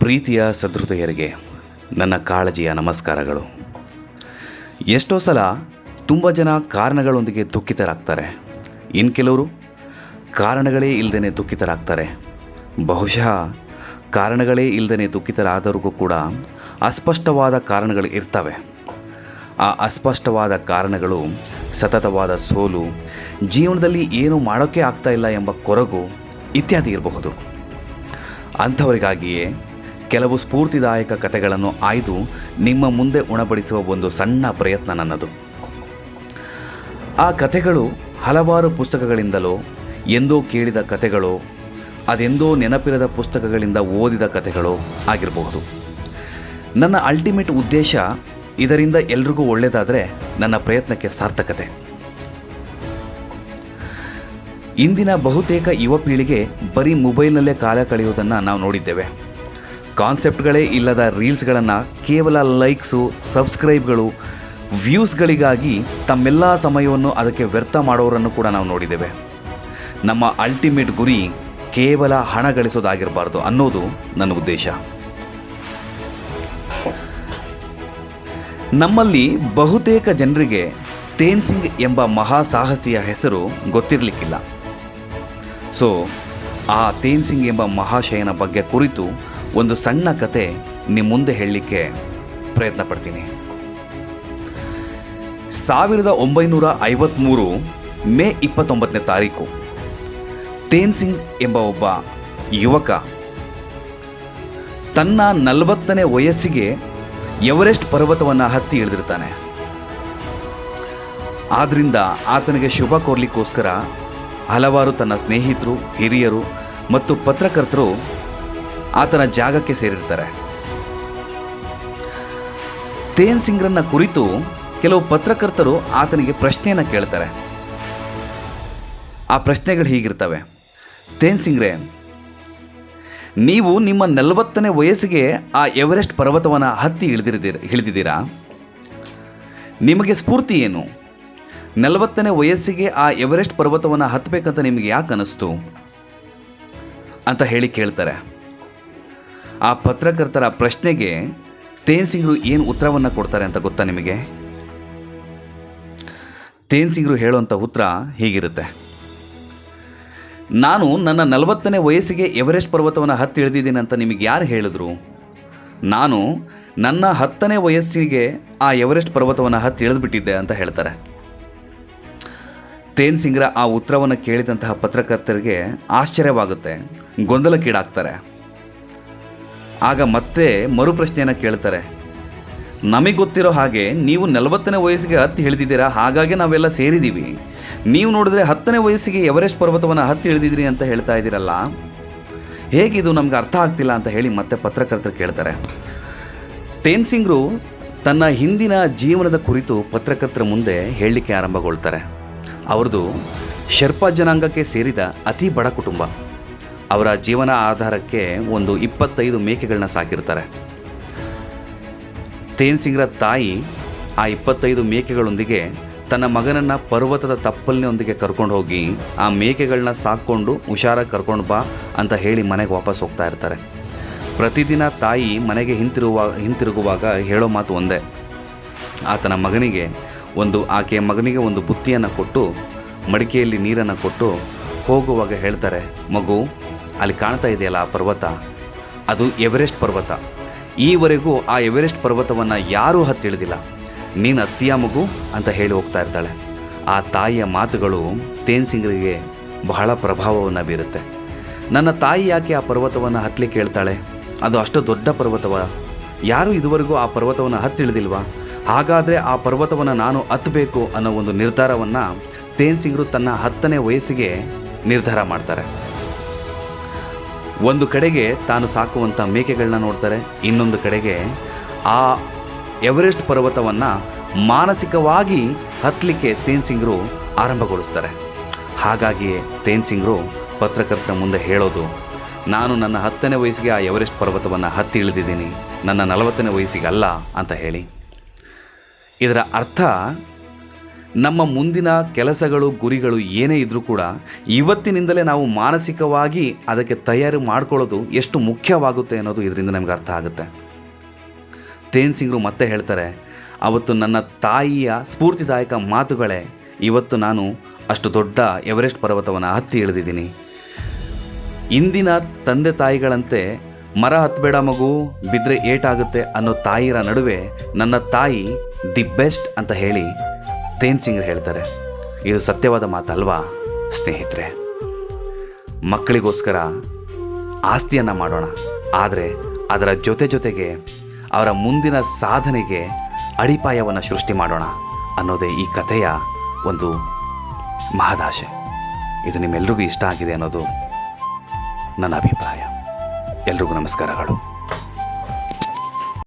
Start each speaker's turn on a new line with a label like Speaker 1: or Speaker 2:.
Speaker 1: ಪ್ರೀತಿಯ ಸದೃದಯರಿಗೆ ನನ್ನ ಕಾಳಜಿಯ ನಮಸ್ಕಾರಗಳು. ಎಷ್ಟೋ ಸಲ ತುಂಬ ಜನ ಕಾರಣಗಳೊಂದಿಗೆ ದುಃಖಿತರಾಗ್ತಾರೆ. ಇನ್ನು ಕೆಲವರು ಕಾರಣಗಳೇ ಇಲ್ಲದೇ ದುಃಖಿತರಾಗ್ತಾರೆ. ಬಹುಶಃ ಕಾರಣಗಳೇ ಇಲ್ಲದೇ ದುಃಖಿತರಾದವ್ರಿಗೂ ಕೂಡ ಅಸ್ಪಷ್ಟವಾದ ಕಾರಣಗಳು ಇರ್ತವೆ. ಆ ಅಸ್ಪಷ್ಟವಾದ ಕಾರಣಗಳು ಸತತವಾದ ಸೋಲು, ಜೀವನದಲ್ಲಿ ಏನು ಮಾಡೋಕ್ಕೆ ಆಗ್ತಾ ಇಲ್ಲ ಎಂಬ ಕೊರಗು ಇತ್ಯಾದಿ ಇರಬಹುದು. ಅಂಥವರಿಗಾಗಿಯೇ ಕೆಲವು ಸ್ಫೂರ್ತಿದಾಯಕ ಕಥೆಗಳನ್ನು ಆಯ್ದು ನಿಮ್ಮ ಮುಂದೆ ಉಣಬಡಿಸುವ ಒಂದು ಸಣ್ಣ ಪ್ರಯತ್ನ ನನ್ನದು. ಆ ಕಥೆಗಳು ಹಲವಾರು ಪುಸ್ತಕಗಳಿಂದಲೋ, ಎಂದೋ ಕೇಳಿದ ಕಥೆಗಳೋ, ಅದೆಂದೋ ನೆನಪಿರದ ಪುಸ್ತಕಗಳಿಂದ ಓದಿದ ಕಥೆಗಳೋ ಆಗಿರಬಹುದು. ನನ್ನ ಅಲ್ಟಿಮೇಟ್ ಉದ್ದೇಶ ಇದರಿಂದ ಎಲ್ರಿಗೂ ಒಳ್ಳೆಯದಾದರೆ ನನ್ನ ಪ್ರಯತ್ನಕ್ಕೆ ಸಾರ್ಥಕತೆ. ಇಂದಿನ ಬಹುತೇಕ ಯುವ ಪೀಳಿಗೆ ಬರೀ ಮೊಬೈಲ್ನಲ್ಲೇ ಕಾಲ ಕಳೆಯುವುದನ್ನು ನಾವು ನೋಡಿದ್ದೇವೆ. ಕಾನ್ಸೆಪ್ಟ್ಗಳೇ ಇಲ್ಲದ ರೀಲ್ಸ್ಗಳನ್ನು ಕೇವಲ ಲೈಕ್ಸು, ಸಬ್ಸ್ಕ್ರೈಬ್ಗಳು, ವ್ಯೂಸ್ಗಳಿಗಾಗಿ ತಮ್ಮೆಲ್ಲ ಸಮಯವನ್ನು ಅದಕ್ಕೆ ವ್ಯರ್ಥ ಮಾಡೋರನ್ನು ಕೂಡ ನಾವು ನೋಡಿದ್ದೇವೆ. ನಮ್ಮ ಅಲ್ಟಿಮೇಟ್ ಗುರಿ ಕೇವಲ ಹಣ ಗಳಿಸೋದಾಗಿರಬಾರ್ದು ಅನ್ನೋದು ನನ್ನ ಉದ್ದೇಶ. ನಮ್ಮಲ್ಲಿ ಬಹುತೇಕ ಜನರಿಗೆ ತೇನ್ಸಿಂಗ್ ಎಂಬ ಮಹಾ ಸಾಹಸಿಯ ಹೆಸರು ಗೊತ್ತಿರಲಿಕ್ಕಿಲ್ಲ. ಸೊ, ಆ ತೇನ್ಸಿಂಗ್ ಎಂಬ ಮಹಾಶಯನ ಬಗ್ಗೆ ಕುರಿತು ಒಂದು ಸಣ್ಣ ಕತೆ ನಿಮ್ಮ ಮುಂದೆ ಹೇಳಲಿಕ್ಕೆ ಪ್ರಯತ್ನ ಪಡ್ತೀನಿ. ಸಾವಿರದ ಒಂಬೈನೂರ ಐವತ್ತ್ಮೂರು ಮೇ ಇಪ್ಪತ್ತೊಂಬತ್ತನೇ ತಾರೀಕು ತೇನ್ಸಿಂಗ್ ಎಂಬ ಒಬ್ಬ ಯುವಕ ತನ್ನ ನಲವತ್ತನೇ ವಯಸ್ಸಿಗೆ ಎವರೆಸ್ಟ್ ಪರ್ವತವನ್ನು ಹತ್ತಿ ಇಳಿದಿರ್ತಾನೆ. ಆದ್ರಿಂದ ಆತನಿಗೆ ಶುಭ ಕೋರ್ಲಿಕ್ಕೋಸ್ಕರ ಹಲವಾರು ತನ್ನ ಸ್ನೇಹಿತರು, ಹಿರಿಯರು ಮತ್ತು ಪತ್ರಕರ್ತರು ಆತನ ಜಾಗಕ್ಕೆ ಸೇರಿರ್ತಾರೆ. ತೇನ್ ಸಿಂಗ್ರನ್ನ ಕುರಿತು ಕೆಲವು ಪತ್ರಕರ್ತರು ಆತನಿಗೆ ಪ್ರಶ್ನೆಯನ್ನು ಕೇಳ್ತಾರೆ. ಆ ಪ್ರಶ್ನೆಗಳು ಹೀಗಿರ್ತವೆ. ತೇನ್ ಸಿಂಗ್ರೆ, ನೀವು ನಿಮ್ಮ ನಲವತ್ತನೇ ವಯಸ್ಸಿಗೆ ಆ ಎವರೆಸ್ಟ್ ಪರ್ವತವನ್ನು ಹತ್ತಿ ಇಳಿದಿರಿದ್ದೀರ ಇಳಿದಿದ್ದೀರಾ? ನಿಮಗೆ ಸ್ಫೂರ್ತಿ ಏನು? ನಲವತ್ತನೇ ವಯಸ್ಸಿಗೆ ಆ ಎವರೆಸ್ಟ್ ಪರ್ವತವನ್ನು ಹತ್ತಬೇಕಂತ ನಿಮಗೆ ಯಾಕೆ ಅನಿಸ್ತು ಅಂತ ಹೇಳಿ ಕೇಳ್ತಾರೆ. ಆ ಪತ್ರಕರ್ತರ ಪ್ರಶ್ನೆಗೆ ತೇನ್ಸಿಂಗ್ರು ಏನು ಉತ್ತರವನ್ನು ಕೊಡ್ತಾರೆ ಅಂತ ಗೊತ್ತಾ ನಿಮಗೆ? ತೇನ್ಸಿಂಗ್ರು ಹೇಳುವಂಥ ಉತ್ತರ ಹೀಗಿರುತ್ತೆ. ನಾನು ನನ್ನ ನಲವತ್ತನೇ ವಯಸ್ಸಿಗೆ ಎವರೆಸ್ಟ್ ಪರ್ವತವನ್ನು ಹತ್ತಿ ಇಳಿದಿದ್ದೀನಿ ಅಂತ ನಿಮಗೆ ಯಾರು ಹೇಳಿದ್ರು? ನಾನು ನನ್ನ ಹತ್ತನೇ ವಯಸ್ಸಿಗೆ ಆ ಎವರೆಸ್ಟ್ ಪರ್ವತವನ್ನು ಹತ್ತಿ ಅಂತ ಹೇಳ್ತಾರೆ. ತೇನ್ ಸಿಂಗ್ರ ಆ ಉತ್ತರವನ್ನು ಕೇಳಿದಂತಹ ಪತ್ರಕರ್ತರಿಗೆ ಆಶ್ಚರ್ಯವಾಗುತ್ತೆ, ಗೊಂದಲಕ್ಕೀಡಾಗ್ತಾರೆ. ಆಗ ಮತ್ತೆ ಮರು ಪ್ರಶ್ನೆಯನ್ನು ಕೇಳ್ತಾರೆ. ನಮಗೆ ಗೊತ್ತಿರೋ ಹಾಗೆ ನೀವು ನಲವತ್ತನೇ ವಯಸ್ಸಿಗೆ ಹತ್ತಿ ಇಳಿದಿದ್ದೀರಾ? ಹಾಗಾಗಿ ನಾವೆಲ್ಲ ಸೇರಿದ್ದೀವಿ ನೀವು ನೋಡಿದ್ರೆ ಹತ್ತನೇ ವಯಸ್ಸಿಗೆ ಎವರೆಸ್ಟ್ ಪರ್ವತವನ್ನು ಹತ್ತಿ ಇಳಿದಿದ್ರಿ ಅಂತ ಹೇಳ್ತಾ ಇದ್ದೀರಲ್ಲ? ಹೇಗಿದು ನಮ್ಗೆ ಅರ್ಥ ಆಗ್ತಿಲ್ಲ ಅಂತ ಹೇಳಿ ಮತ್ತೆ ಪತ್ರಕರ್ತರು ಕೇಳ್ತಾರೆ. ತೇನ್ ಸಿಂಗ್ರು ತನ್ನ ಹಿಂದಿನ ಜೀವನದ ಕುರಿತು ಪತ್ರಕರ್ತರ ಮುಂದೆ ಹೇಳಲಿಕ್ಕೆ ಆರಂಭಗೊಳ್ತಾರೆ. ಅವ್ರದ್ದು ಶರ್ಪಾ ಜನಾಂಗಕ್ಕೆ ಸೇರಿದ ಅತಿ ಬಡ ಕುಟುಂಬ. ಅವರ ಜೀವನ ಆಧಾರಕ್ಕೆ ಒಂದು ಇಪ್ಪತ್ತೈದು ಮೇಕೆಗಳನ್ನ ಸಾಕಿರ್ತಾರೆ. ತೇನ್ ಸಿಂಗ್ರ ತಾಯಿ ಆ ಇಪ್ಪತ್ತೈದು ಮೇಕೆಗಳೊಂದಿಗೆ ತನ್ನ ಮಗನನ್ನು ಪರ್ವತದ ತಪ್ಪಲಿನೊಂದಿಗೆ ಕರ್ಕೊಂಡು ಹೋಗಿ ಆ ಮೇಕೆಗಳನ್ನ ಸಾಕ್ಕೊಂಡು ಹುಷಾರಾಗಿ ಕರ್ಕೊಂಡು ಬಾ ಅಂತ ಹೇಳಿ ಮನೆಗೆ ವಾಪಸ್ ಹೋಗ್ತಾ ಇರ್ತಾರೆ. ಪ್ರತಿದಿನ ತಾಯಿ ಮನೆಗೆ ಹಿಂತಿರುವ, ಹಿಂತಿರುಗುವಾಗ ಹೇಳೋ ಮಾತು ಒಂದೇ. ಆತನ ಮಗನಿಗೆ ಒಂದು, ಆಕೆಯ ಮಗನಿಗೆ ಒಂದು ಬುತ್ತಿಯನ್ನು ಕೊಟ್ಟು ಮಡಿಕೆಯಲ್ಲಿ ನೀರನ್ನು ಕೊಟ್ಟು ಹೋಗುವಾಗ ಹೇಳ್ತಾರೆ, ಮಗು ಅಲ್ಲಿ ಕಾಣ್ತಾ ಇದೆಯಲ್ಲ ಆ ಪರ್ವತ? ಅದು ಎವರೆಸ್ಟ್ ಪರ್ವತ. ಈವರೆಗೂ ಆ ಎವರೆಸ್ಟ್ ಪರ್ವತವನ್ನು ಯಾರೂ ಹತ್ತಿಳಿದಿಲ್ಲ. ನೀನು ಅತ್ತಿಯ ಮಗು ಅಂತ ಹೇಳಿ ಹೋಗ್ತಾ ಇರ್ತಾಳೆ. ಆ ತಾಯಿಯ ಮಾತುಗಳು ತೇನ್ ಸಿಂಗ್ರಿಗೆ ಬಹಳ ಪ್ರಭಾವವನ್ನು ಬೀರುತ್ತೆ. ನನ್ನ ತಾಯಿ ಯಾಕೆ ಆ ಪರ್ವತವನ್ನು ಹತ್ತಲಿಕ್ಕೆ ಹೇಳ್ತಾಳೆ? ಅದು ಅಷ್ಟು ದೊಡ್ಡ ಪರ್ವತವ? ಯಾರೂ ಇದುವರೆಗೂ ಆ ಪರ್ವತವನ್ನು ಹತ್ತಿಳಿದಿಲ್ವಾ? ಹಾಗಾದರೆ ಆ ಪರ್ವತವನ್ನು ನಾನು ಹತ್ತಬೇಕು ಅನ್ನೋ ಒಂದು ನಿರ್ಧಾರವನ್ನು ತೇನ್ ಸಿಂಗ್ರು ತನ್ನ ಹತ್ತನೇ ವಯಸ್ಸಿಗೆ ನಿರ್ಧಾರ ಮಾಡ್ತಾರೆ. ಒಂದು ಕಡೆಗೆ ತಾನು ಸಾಕುವಂಥ ಮೇಕೆಗಳನ್ನ ನೋಡ್ತಾರೆ, ಇನ್ನೊಂದು ಕಡೆಗೆ ಆ ಎವರೆಸ್ಟ್ ಪರ್ವತವನ್ನು ಮಾನಸಿಕವಾಗಿ ಹತ್ತಲಿಕ್ಕೆ ಸಿಂಗ್ರು ಆರಂಭಗೊಳಿಸ್ತಾರೆ. ಹಾಗಾಗಿಯೇ ಸಿಂಗ್ರು ಪತ್ರಕರ್ತರ ಮುಂದೆ ಹೇಳೋದು, ನಾನು ನನ್ನ ಹತ್ತನೇ ವಯಸ್ಸಿಗೆ ಆ ಎವರೆಸ್ಟ್ ಪರ್ವತವನ್ನು ಹತ್ತಿ ಇಳಿದಿದ್ದೀನಿ, ನನ್ನ ನಲವತ್ತನೇ ವಯಸ್ಸಿಗೆ ಅಲ್ಲ ಅಂತ ಹೇಳಿ. ಇದರ ಅರ್ಥ ನಮ್ಮ ಮುಂದಿನ ಕೆಲಸಗಳು, ಗುರಿಗಳು ಏನೇ ಇದ್ದರೂ ಕೂಡ ಇವತ್ತಿನಿಂದಲೇ ನಾವು ಮಾನಸಿಕವಾಗಿ ಅದಕ್ಕೆ ತಯಾರಿ ಮಾಡ್ಕೊಳ್ಳೋದು ಎಷ್ಟು ಮುಖ್ಯವಾಗುತ್ತೆ ಅನ್ನೋದು ಇದರಿಂದ ನಮ್ಗೆ ಅರ್ಥ ಆಗುತ್ತೆ. ತೇನ್ ಸಿಂಗ್ರು ಮತ್ತೆ ಹೇಳ್ತಾರೆ, ಅವತ್ತು ನನ್ನ ತಾಯಿಯ ಸ್ಫೂರ್ತಿದಾಯಕ ಮಾತುಗಳೇ, ಇವತ್ತು ನಾನು ಅಷ್ಟು ದೊಡ್ಡ ಎವರೆಸ್ಟ್ ಪರ್ವತವನ್ನು ಹತ್ತಿ ಇಳಿದಿದ್ದೀನಿ. ಇಂದಿನ ತಂದೆ ತಾಯಿಗಳಂತೆ ಮರ ಹತ್ತಬೇಡ ಮಗು ಬಿದ್ದರೆ ಏಟಾಗುತ್ತೆ ಅನ್ನೋ ತಾಯಿರ ನಡುವೆ ನನ್ನ ತಾಯಿ ದಿ ಬೆಸ್ಟ್ ಅಂತ ಹೇಳಿ ತೇನ್ ಸಿಂಗ್ ಹೇಳ್ತಾರೆ, ಇದು ಸತ್ಯವಾದ ಮಾತಲ್ವಾ ಸ್ನೇಹಿತರೆ? ಮಕ್ಕಳಿಗೋಸ್ಕರ ಆಸ್ತಿಯನ್ನು ಮಾಡೋಣ, ಆದರೆ ಅದರ ಜೊತೆ ಜೊತೆಗೆ ಅವರ ಮುಂದಿನ ಸಾಧನೆಗೆ ಅಡಿಪಾಯವನ್ನು ಸೃಷ್ಟಿ ಮಾಡೋಣ ಅನ್ನೋದೇ ಈ ಕಥೆಯ ಒಂದು ಮಹದಾಶೆ. ಇದು ನಿಮ್ಮೆಲ್ರಿಗೂ ಇಷ್ಟ ಆಗಿದೆ ಅನ್ನೋದು ನನ್ನ ಅಭಿಪ್ರಾಯ. ಎಲ್ರಿಗೂ ನಮಸ್ಕಾರಗಳು.